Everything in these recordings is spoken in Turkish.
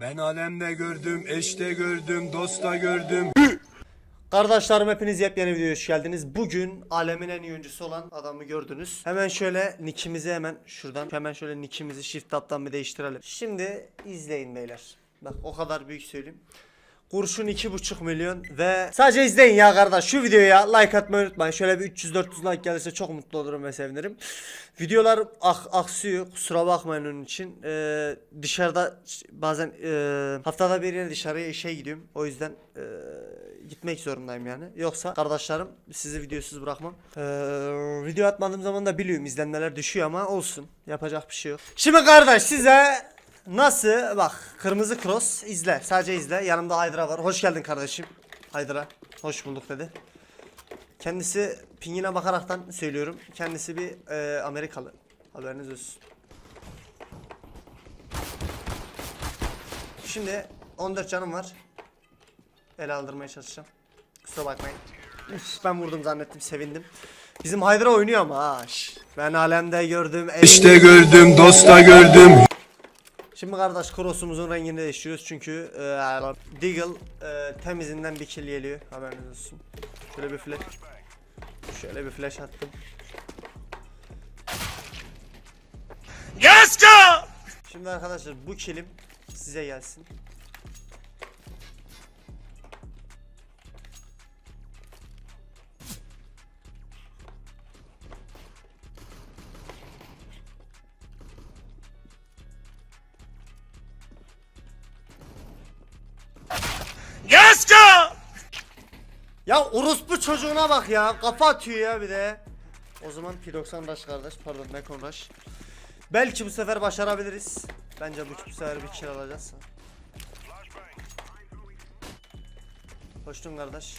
Ben alemde gördüm, eşte gördüm, dosta gördüm. Kardeşlerim hepiniz yepyeni videoya hoş geldiniz. Bugün alemin en iyi oyuncusu olan adamı gördünüz. Hemen şöyle nickimizi hemen şuradan hemen şöyle nickimizi shift tab'dan bir değiştirelim. Şimdi izleyin beyler. Bak o kadar büyük söyleyeyim. Kurşun 2.5 milyon ve sadece izleyin ya kardeş şu videoya like atmayı unutmayın. Şöyle bir 300-400 like gelirse çok mutlu olurum ve sevinirim. Videolar ak aksıyor kusura bakmayın onun için. Ee, dışarıda bazen e, haftada bir yere dışarıya işe gidiyorum. O yüzden e, gitmek zorundayım yani. Yoksa kardeşlerim sizi videosuz bırakmam. Ee, video atmadığım zaman da biliyorum izlenmeler düşüyor ama olsun. Yapacak bir şey yok. Şimdi kardeş size nasıl bak kırmızı cross izle. Sadece izle. Yanımda Haydra var. Hoş geldin kardeşim. Haydra. Hoş bulduk dedi. Kendisi pingine bakaraktan söylüyorum. Kendisi bir e, Amerikalı. Haberiniz olsun. Şimdi 14 canım var. El aldırmaya çalışacağım. Kusura bakmayın. Üf, ben vurdum zannettim sevindim. Bizim Haydra oynuyor ama ha. Ben alemde gördüm. iyi- gördüm, dosta gördüm. Şimdi kardeş cross'umuzun rengini değiştiriyoruz çünkü e, Deagle e, temizinden bir kill geliyor haberiniz olsun. Şöyle bir flash. Şöyle bir flash attım. Go! Şimdi arkadaşlar bu kilim size gelsin. Go! Ya orospu çocuğuna bak ya kafa atıyor ya bir de. O zaman P90 Rush kardeş pardon Mekon Rush. Belki bu sefer başarabiliriz. Bence bu, sefer bir kill alacağız. Hoştun kardeş.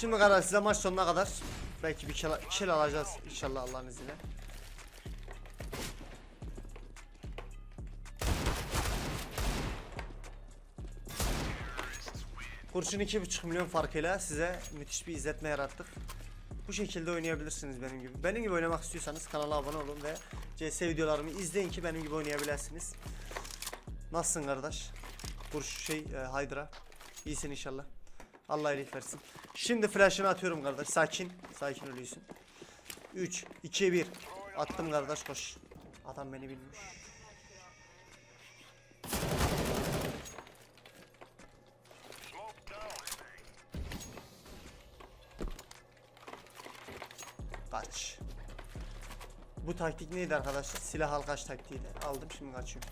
Şimdi kardeş size maç sonuna kadar belki bir kill alacağız inşallah Allah'ın izniyle. Kurşun 2.5 milyon farkıyla size müthiş bir izletme yarattık. Bu şekilde oynayabilirsiniz benim gibi. Benim gibi oynamak istiyorsanız kanala abone olun ve CS videolarımı izleyin ki benim gibi oynayabilirsiniz. Nasılsın kardeş? Kurş şey e, Hydra. İyisin inşallah. Allah iyilik versin. Şimdi flash'ını atıyorum kardeş. Sakin. Sakin ölüyorsun. 3, 2, 1. Attım kardeş koş. Adam beni bilmiş. Kaç. Bu taktik neydi arkadaşlar? Silah al kaç taktiğiydi. Aldım şimdi kaçıyorum.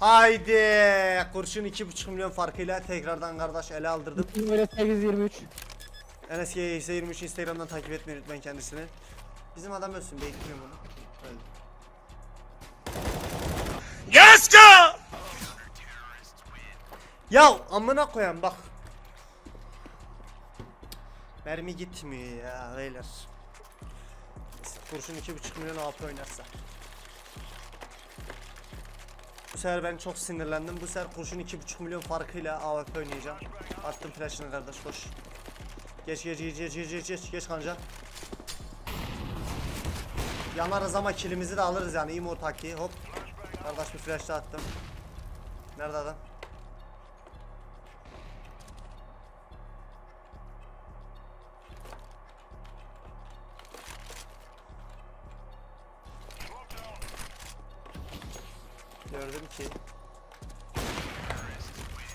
Haydi. Kurşun 2.5 milyon farkıyla tekrardan kardeş ele aldırdım. Böyle 8-23. NSG 23 Instagram'dan takip etmeyi unutmayın kendisini. Bizim adam ölsün bekliyorum onu. Öldü. Let's go! Ya amına koyan bak. Mermi gitmiyor ya beyler. Kurşun 2.5 milyon AP oynarsa. Bu sefer ben çok sinirlendim. Bu sefer kurşun 2.5 milyon farkıyla AWP oynayacağım. Attım flash'ını kardeş koş. Geç geç geç geç geç geç geç geç kanca. Yanarız ama kilimizi de alırız yani imo taktiği hop. Kardeş bir flash attım. Nerede adam? Gördüm ki.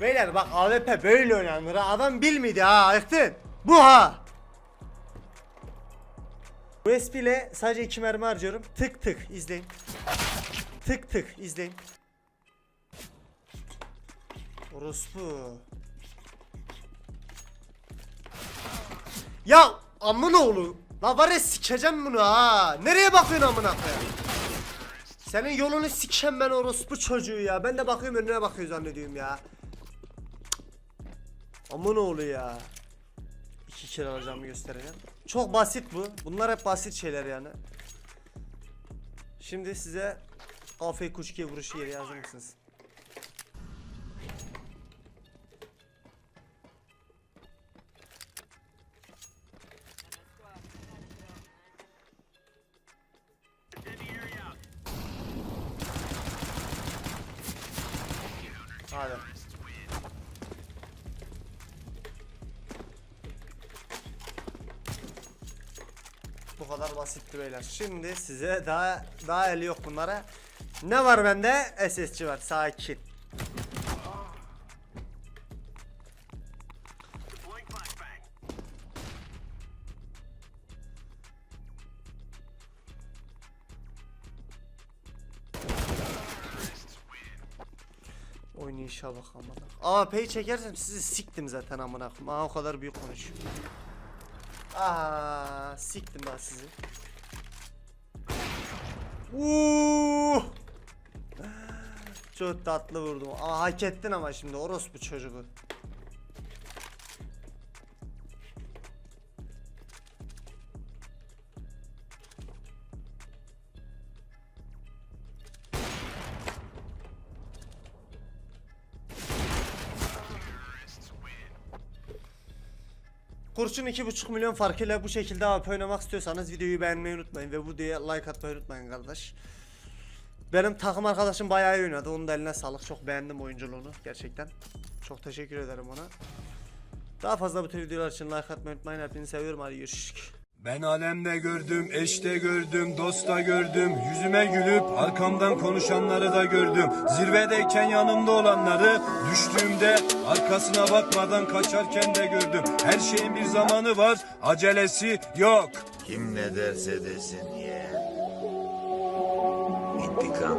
Beyler bak AWP böyle oynanır ha. Adam bilmedi ha Ayıktın. Bu ha. USB ile sadece iki mermi harcıyorum. Tık tık izleyin. Tık tık izleyin. Orospu. Ya amına oğlu. La var ya sikeceğim bunu ha. Nereye bakıyorsun amına koyayım? Senin yolunu sikeceğim ben orospu çocuğu ya. Ben de bakıyorum önüne bakıyor zannediyorum ya. Amına oğlu ya. İki kere alacağımı göstereceğim. Çok basit bu. Bunlar hep basit şeyler yani. Şimdi size kafayı kuçkiye vuruşu yeri yazır mısınız? Hadi. Bu kadar basitti beyler. Şimdi size daha daha eli yok bunlara. Ne var bende? SSC var. Sakin. Oynayışa bak amına. AP'yi çekersem sizi siktim zaten amına. Aa o kadar büyük konuşuyor. Aa siktim ben sizi. Uuu. Çok tatlı vurdum. Aa hak ettin ama şimdi orospu çocuğu. Kurşun 2.5 milyon farkıyla bu şekilde AP oynamak istiyorsanız videoyu beğenmeyi unutmayın ve bu videoya like atmayı unutmayın kardeş. Benim takım arkadaşım bayağı iyi oynadı. Onun da eline sağlık. Çok beğendim oyunculuğunu gerçekten. Çok teşekkür ederim ona. Daha fazla bu tür videolar için like atmayı unutmayın. Hepinizi seviyorum. Hadi görüşürüz. Ben alemde gördüm, eşte gördüm, dosta gördüm. Yüzüme gülüp arkamdan konuşanları da gördüm. Zirvedeyken yanımda olanları, düştüğümde arkasına bakmadan kaçarken de gördüm. Her şeyin bir zamanı var, acelesi yok. Kim ne derse desin ye. İntikam